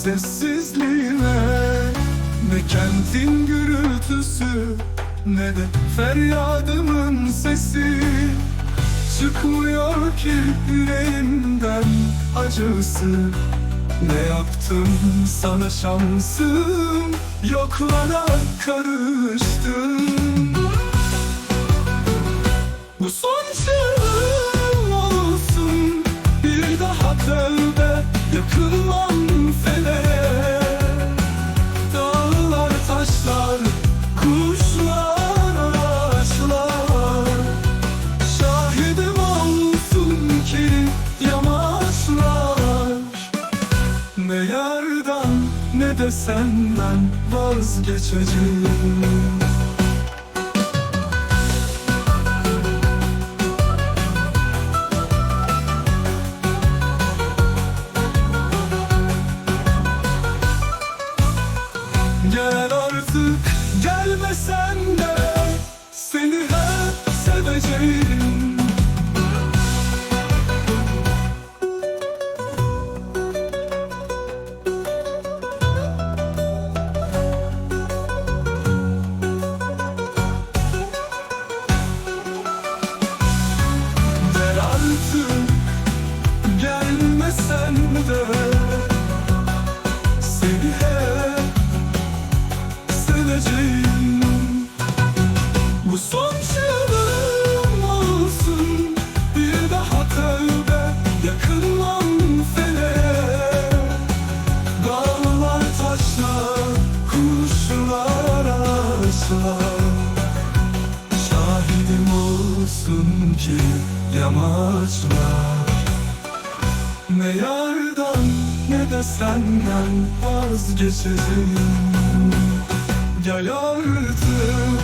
sessizliğine Ne kentin gürültüsü ne de feryadımın sesi. Çıkmıyor ki yüreğimden acısı. Ne yaptım sana şansım? Yoklara karı. De senden vazgeçeceğim. Gel artık gelmesen Bu son çığlığım olsun. Bir daha tövbe yakınmam feleğe Dağlar taşlar kuşlar ağaçlar. Şahidim olsun ki yamaçlar. Ne yardan ne de senden vazgeçeceğim Gel artık